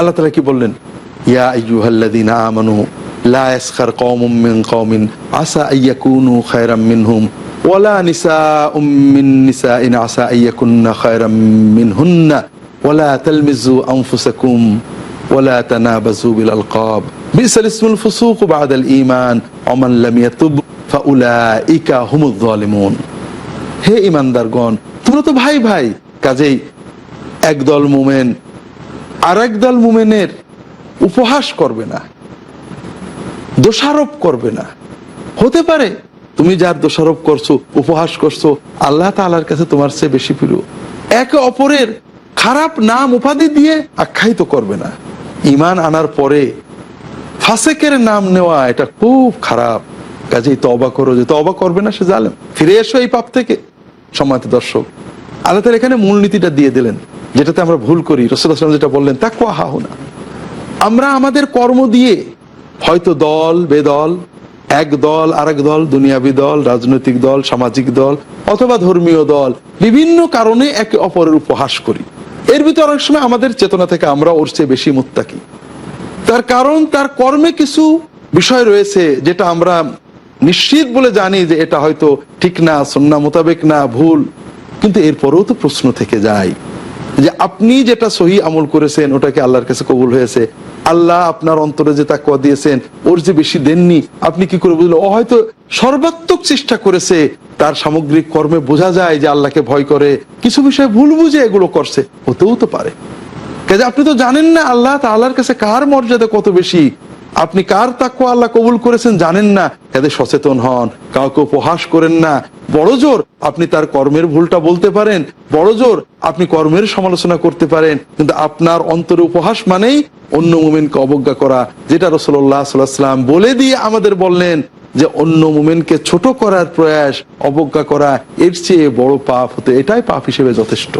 আল্লাহ তালা কি বললেন? ইয়া আইয়ুহাল্লাযীনা আমানু লা ইয়াসখার কওমুম মিন কওমিন আসা আইয়াকুনু খায়রাম মিনহুম ওয়ালা নিসাউম মিন নিসাইন আসা আইয়াকুন্না খায়রাম মিনহুন্না ওয়ালা তালমিজু আনফুসাকুম ওয়ালা তানাবাজু বিল আলকাব। বিসাল ইসমুল ফুসুক বাদাল ঈমান ওমান লাম ইয়াতুব ফাউলাইকা হুমুয যালিমুন। হে ইমানদারগণ তোমরা তো ভাই ভাই, কাজেই একদল মুমেন আর একদল মুমেনের উপহাস করবে না, দোষারোপ করবে না। হতে পারে তুমি যার দোষারোপ করছ, উপহাস করছ, আল্লাহ তাআলার কাছে তোমার চেয়ে বেশি প্রিয়। একে অপরের খারাপ নাম উপাধি দিয়ে আখ্যায়িত করবে না। ইমান আনার পরে ফাসেকের নাম নেওয়া এটা খুব খারাপ। কাজেই তবা করো, যে তবা করবে না সে জালেম। ফিরে এসো এই পাপ থেকে, সম্মানিত দর্শক। আল্লাহ তাআলা এখানে মূলনীতিটা দিয়ে দিলেন। যেটাতে আমরা ভুল করি, রসুল আসলাম যেটা বললেন তা কোয়া না আমরা আমাদের কর্ম দিয়ে হয়তো দল, বেদল, এক দল, আরেক দল, দুনিয়াবি দল, রাজনৈতিক দল, সামাজিক দল, অথবা ধর্মীয় দল, বিভিন্ন কারণে একে অপরের উপহাস করি। এর ভিতরে অনেক সময় আমাদের চেতনা থেকে আমরা ওর চেয়ে বেশি মুত্তাকি। তার কারণ, তার কর্মে কিছু বিষয় রয়েছে যেটা আমরা নিশ্চিত বলে জানি যে এটা হয়তো ঠিক না সন্না মোতাবেক না, ভুল। কিন্তু এরপরেও তো প্রশ্ন থেকে যায়। যে আপনি যেটা সহি আমল করেছেন, ওটাকে আল্লাহর কাছে কবুল হয়েছে। আল্লাহ আপনার অন্তরে যে তাকুয়া দিয়েছেন, ওর যে বেশি দেননি, আপনি কি করে বুঝলো ও হয়তো সর্বাত্মক চেষ্টা করেছে, তার সামগ্রিক কর্মে বোঝা যায় যে আল্লাহকে ভয় করে, কিছু বিষয় ভুল বুঝে এগুলো করছে, হতেও তো পারে। কাজে আপনি তো জানেন না আল্লাহ তা আল্লাহর কাছে কার মর্যাদা কত বেশি। আপনি কার তাকুয়া আল্লাহ কবুল করেছেন জানেন না। কাজে সচেতন হন। কাউকে উপহাস করেন না। বড় জোর আপনি তার কর্মের ভুলটা বলতে পারেন। বড় জোর আপনি কর্মের সমালোচনা করতে পারেন। কিন্তু আপনার অন্তরে উপহাস মানেই অন্য মুমিনকে অবজ্ঞা করা। যেটা রসল্লাহ সাল্লাম বলে দিয়ে আমাদের বললেন যে, অন্য মুমিনকে ছোট করার প্রয়াস, অবজ্ঞা করা, এর চেয়ে বড় পাপ হতে এটাই পাপ হিসেবে যথেষ্ট।